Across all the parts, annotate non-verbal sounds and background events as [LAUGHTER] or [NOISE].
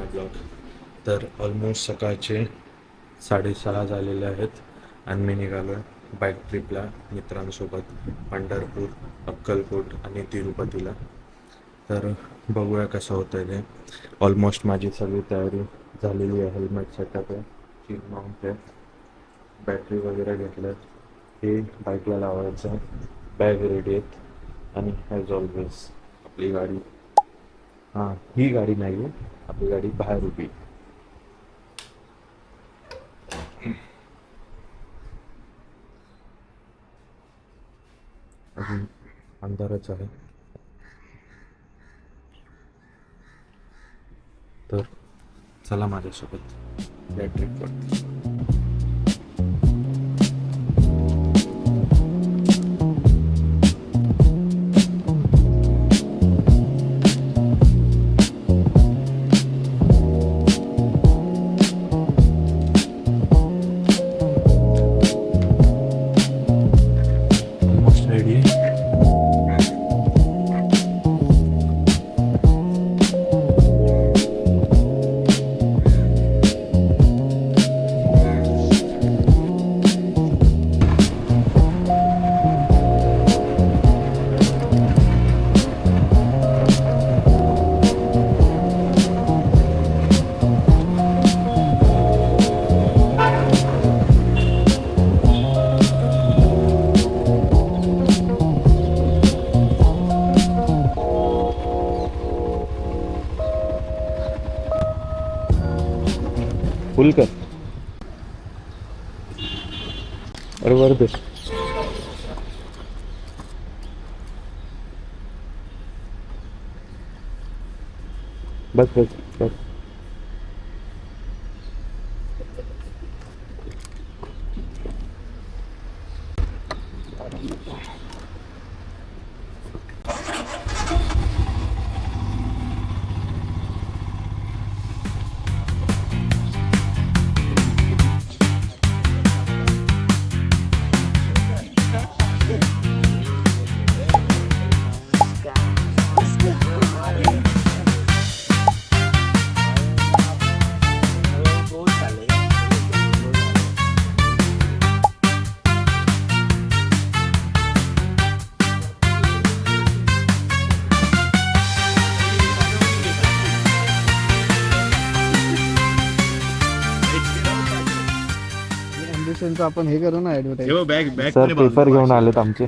माय blog तर almost सकाळचे साडेसहा झालेले आहेत आणि मी निघालो आहे बाईक ट्रिपला मित्रांसोबत पंढरपूर अक्कलकोट आणि तिरुपतीला. तर बघूया कसं होतं आहे ते. ऑलमोस्ट माझी सगळी तयारी झालेली आहे हेल्मेट सेटअप आहे चीन माउंट आहे. बॅटरी वगैरे घेतलं हे बाईकला लावायचं. बॅग रेडी आहेत. आणि ॲज ऑलवेज आपली गाडी. हां ही गाडी नाही आहे आपली गाडी बाहेर उभी. अजून अंधारच आहे. तर चला माझ्यासोबत. या ट्रिपवर बरोबर ते बस बस अँबिशनचं आपण हे करू. ना advertise bag bag sir paper घेऊन आलेत आमचे.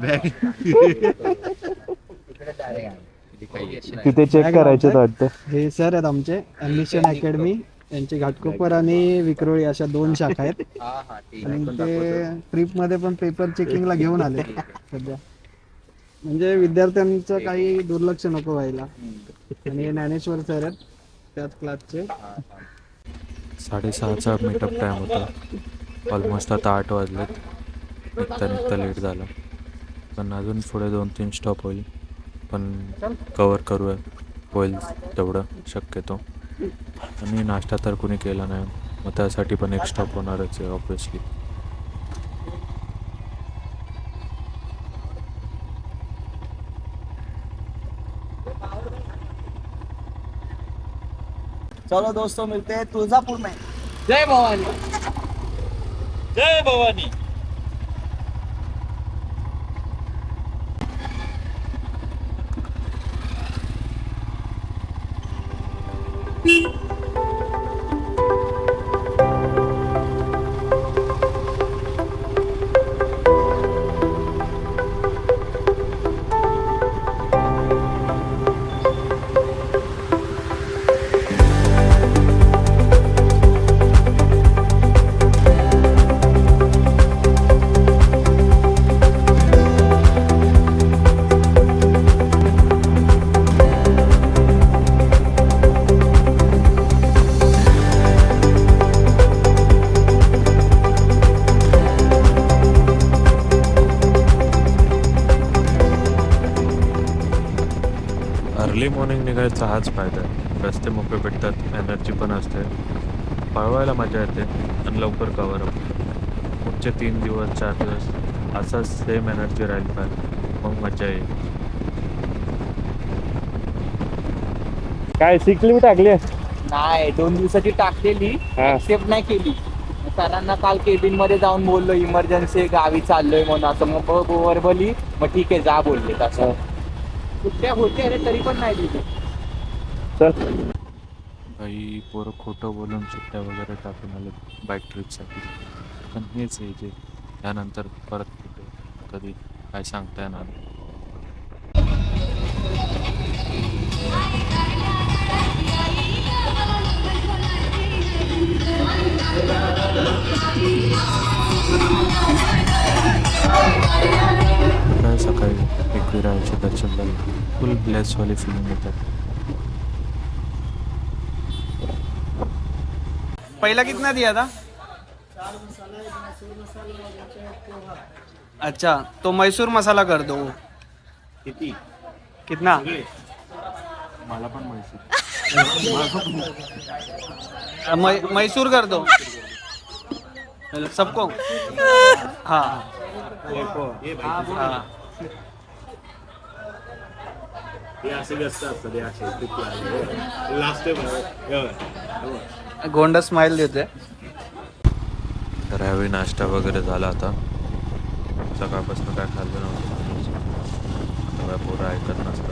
[LAUGHS] तिथे चेक करायचे वाटतं. हे सर आहेत आमचे अँबिशन अकॅडमी यांचे घाटकोपर आणि विक्रोळी अशा दोन शाखा आहेत. आणि ते ट्रिपमध्ये पण पेपर चेकिंगला घेऊन आले सध्या. म्हणजे विद्यार्थ्यांचं काही दुर्लक्ष नको व्हायला. आणि हे ज्ञानेश्वर सर आहेत त्याच क्लासचे साडेसहाचा मीटअप टाईम होता. ऑलमोस्ट आता आठ वाजलेत. निघता निघता लेट झालं. पण अजून पुढे दोन तीन स्टॉप होईल. पण कवर करूया. होईल तेवढं शक्यतो. आणि नाश्ता तर कुणी केला नाही. मग त्यासाठी पण एक स्टॉप होणारच आहे ऑब्विसली चलो दोस्तों मिलते हैं तुलजापुर में. जय भवानी. जय भवानी निघायचा हाच फायदा आहे. रस्ते मोकळे भेटतात एनर्जी पण असते. पळवायला मजा येते आणि लवकर कवर होते. पुढचे तीन दिवस चार दिवस असाच सेम एनर्जी राहील पाहिजे मग मजा येईल. काय सिकली टाकली? नाही दोन दिवसाची टाकलेली एक्सेप्ट नाही केली. सरांना काल केबिनमध्ये जाऊन बोललो इमर्जन्सी गावी चाललोय म्हणून. असं मग ब- ब- वरबली मग ठीक आहे जा बोलले तसं. सुट्ट्या होते रे तरी पण नाही दिली. काही पोरं खोटं बोलून सुट्ट्या वगैरे टाकून आले बाईक ट्रिपसाठी पण हेच आहे जे त्यानंतर परत कुठे कधी काय सांगता येणार सकाळी एक एकविरायचे दर्शन झाले. फुल ब्लेसवाली फिलिंग येतात. पहिला कितना दिया था? अच्छा तो मैसूर मसाला कर दो। किती? कितना? मला पण माहिती मैसूर कर दो। सबको? हाँ। हाँ। हे असे व्यस्त असतात हे असे लास्ट गोंड स्माइल देते तर ह्यावेळी नाश्ता वगैरे झाला आता. सकाळपासून काय खाल्लं नव्हतं. पोरं ऐकत नसतं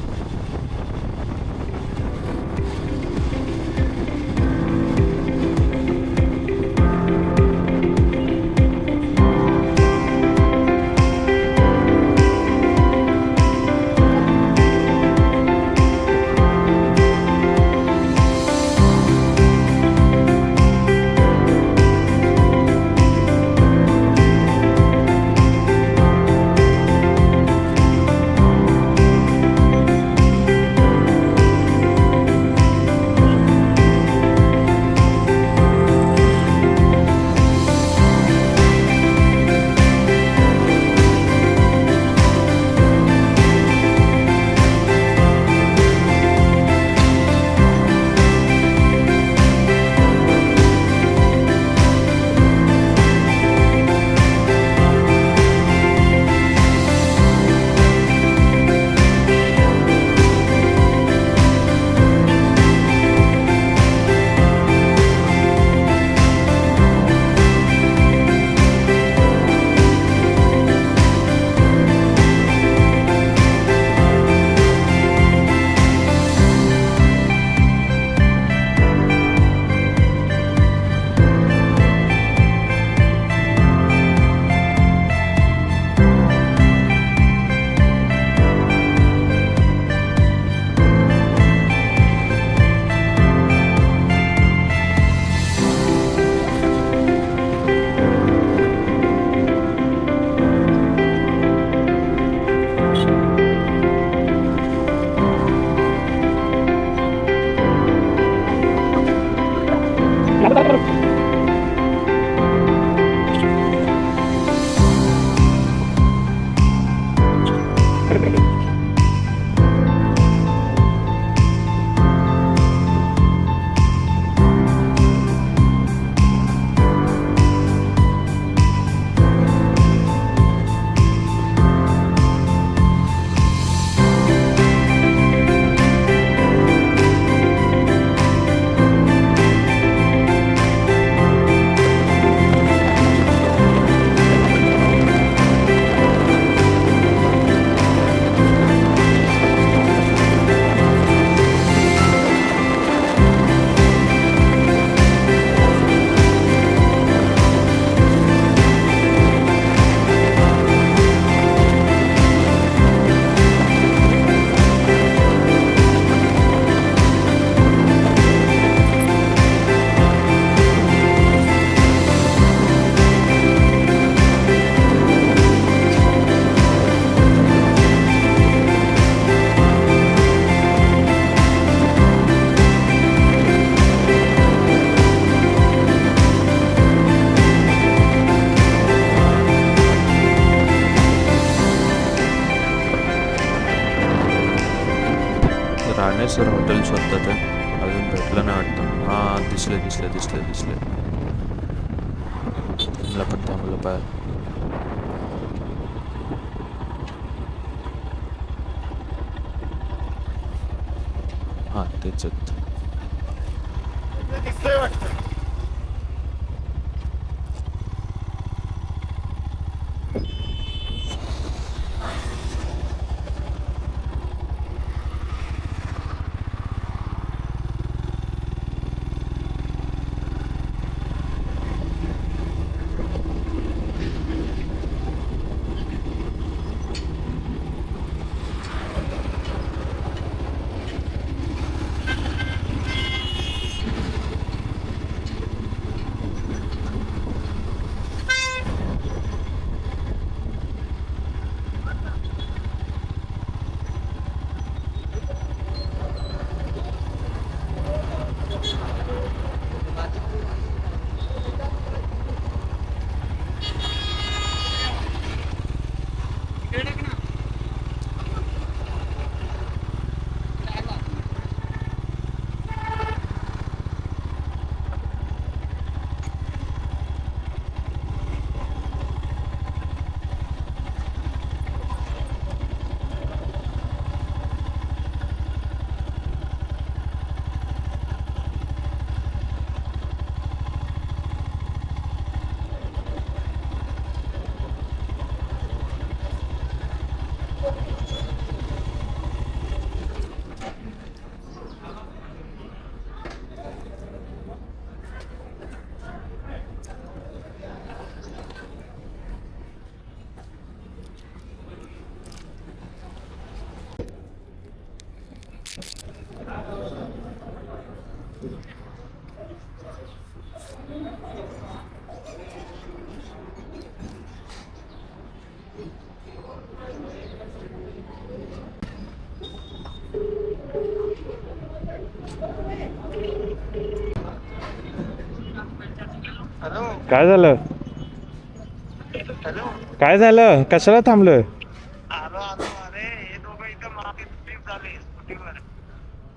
काय झालं? काय झालं? कशाला थांबलं हे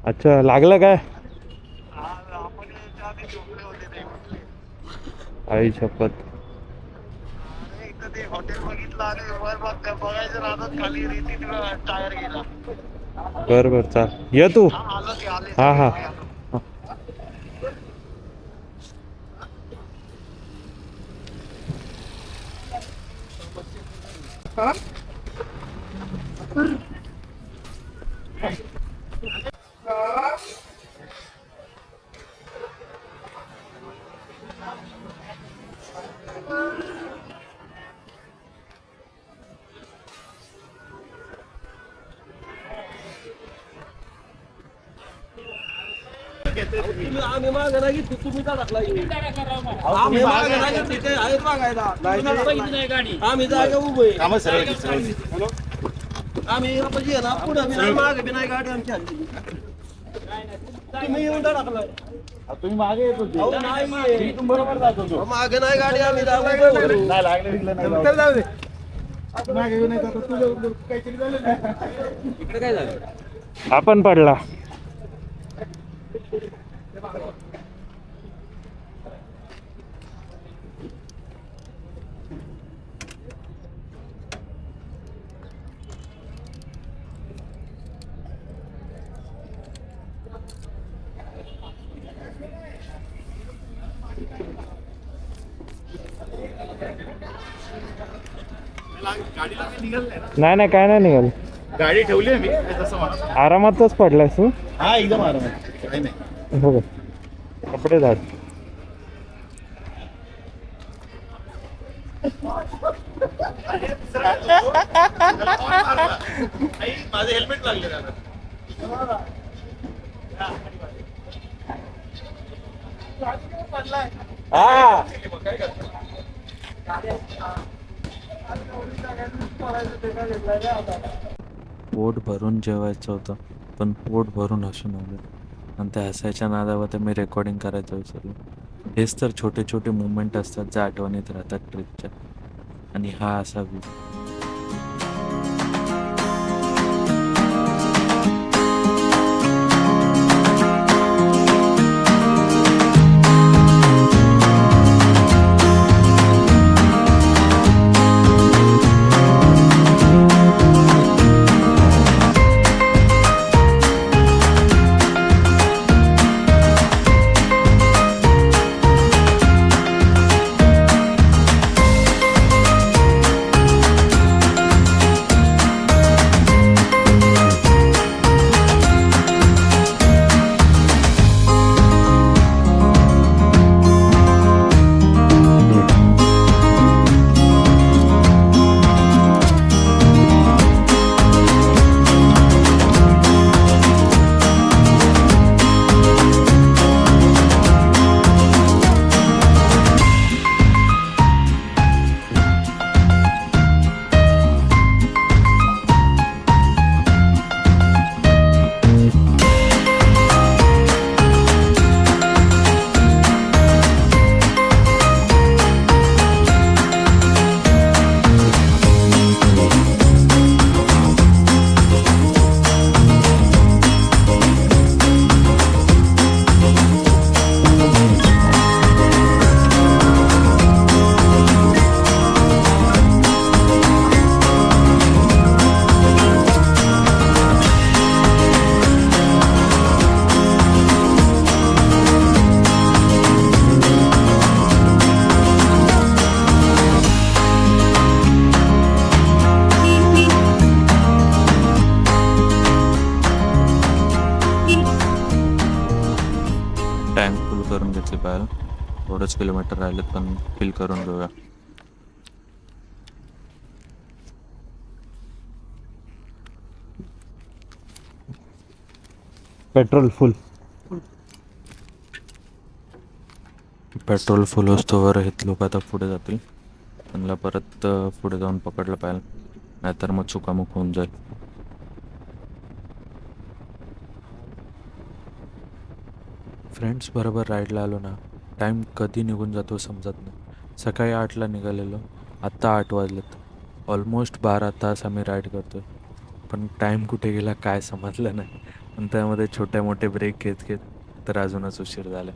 अच्छा लागलं काय? ते. आई शपथ. अरे इथं ते हॉटेल बघितलं आणि वर बघ बघायचं आम्ही मागे रेतीत टायर गेला बर बर चाल ये तू हा आलो ते आले हा, हा. आम्ही जागा उभे कामं सरळ आम्ही म्हणजे आहे ना पुढे बी नाही मागे बी नाही गाडी आमची हल्ली तुम्ही येऊन टाकलाय तुम्ही मागे येत होते बरोबर जात होतो मागे नाही गाडी आम्ही जागा नाही लागले बिगलं जाऊ दे. मागे येऊ नये, आता तुझं काहीतरी झालं ना. आपण पडला नाही ना? नाही काय नाही निघाल. गाडी ठेवली आहे मी. तसं आरामातच पडलायस तू? हा एकदम आराम आहे. काही नाही. हो का? कपडे झाड. आई, माझं हेल्मेट लागले हा. पोट भरून जेवायचं होतं पण पोट भरून हसून आलं आणि त्या हसायच्या नादावर मी रेकॉर्डिंग करायचं विसरलो. हेच तर छोटे छोटे मुवमेंट असतात जे आठवणीत राहतात ट्रिपच्या आणि हा असा व्ह्यू किलोमीटर राहिलेत पण फिल करून घेऊया. पेट्रोल फुल. पेट्रोल फुल असतोवर हे लोक आता पुढे जातील. त्यांना परत पुढे जाऊन पकडलं पाहिजे. नाहीतर मग चुकामुक होऊन जाईल. फ्रेंड्स बरोबर राईडला आलो ना. टाईम कधी निघून जातो समजत नाही. सकाळी आठला निघालेलो. आत्ता आठ वाजलेत. ऑलमोस्ट बारा तास आम्ही राईड करतो पण टाईम कुठे गेला काय समजलं नाही. पण त्यामध्ये छोटे मोठे ब्रेक घेत घेत तर अजूनच उशीर झाला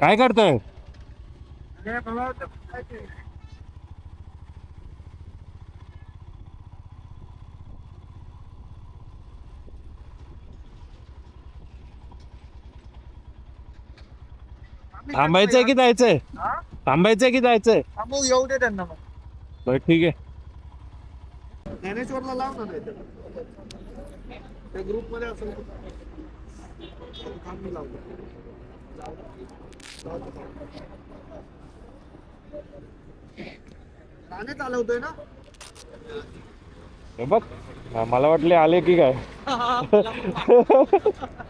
काय करतोय? थांबायचंय की जायचंय? थांबायचंय की जायचंय? थांबू येऊ दे त्यांना मग. बरं ठीक आहे. ज्ञानेश्वरला लाव ना नाही त्या ग्रुपमध्ये असेल थांब मी लावतो. गाणे चालवतोय ना? हे बघ मला वाटले आले की काय? [LAUGHS]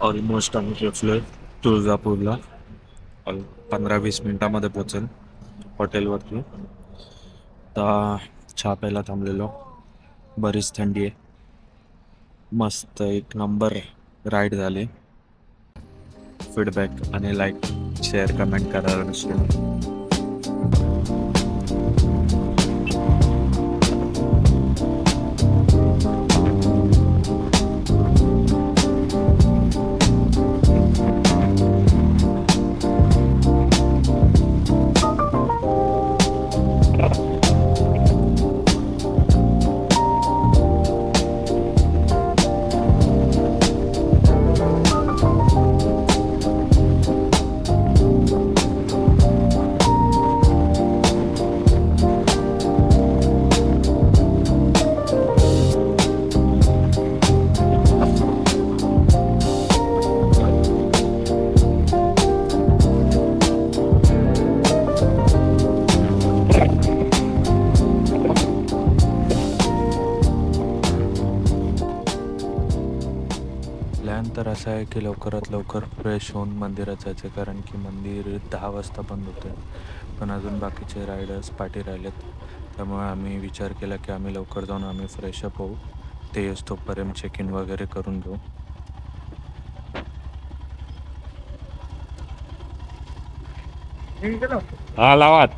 ऑलमोस्ट आम्ही पोचलोय तुळजापूरला. ऑल पंधरा वीस मिनटामध्ये पोचेल हॉटेलवरती. आता चहा प्यायला थांबलेलो. बरीच थंडी आहे. मस्त एक नंबर राईड झाली. फीडबॅक आणि लाईक शेअर कमेंट करायला विसरू असा आहे की लवकरात लवकर फ्रेश होऊन मंदिरात जायचं कारण की मंदिर दहा वाजता बंद होतं पण अजून बाकीचे रायडर्स पाठी राहिलेत. त्यामुळे आम्ही विचार केला की आम्ही लवकर जाऊन आम्ही फ्रेशअप होऊ. ते येस तोपर्यंत चेक इन वगैरे करून घेऊ. हा लावात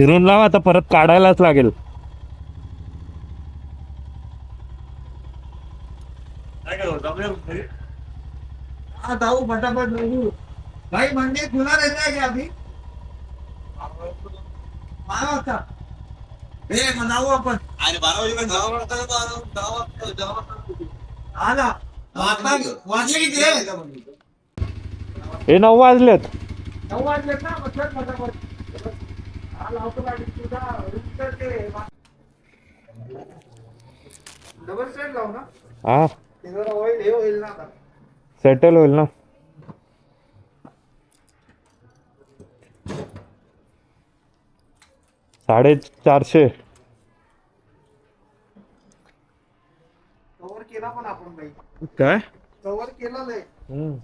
फिरून लावा आता परत काढायलाच लागेल. हाँ जाऊ फटाफट भाई मंदिर खुला रहता है क्या अभी? बारा वाजता. ए मग जाऊ आपण अरे बारा वाजेपर्यंत हा ना आता वाजले किती? हे। नऊ वाजलेत. नऊ वाजलेत ना मग चल फटाफट हा. हा हे सेटल होईल ना. साडे चारशे कव्हर केला पण आपण काय? कव्हर केलं हम्म.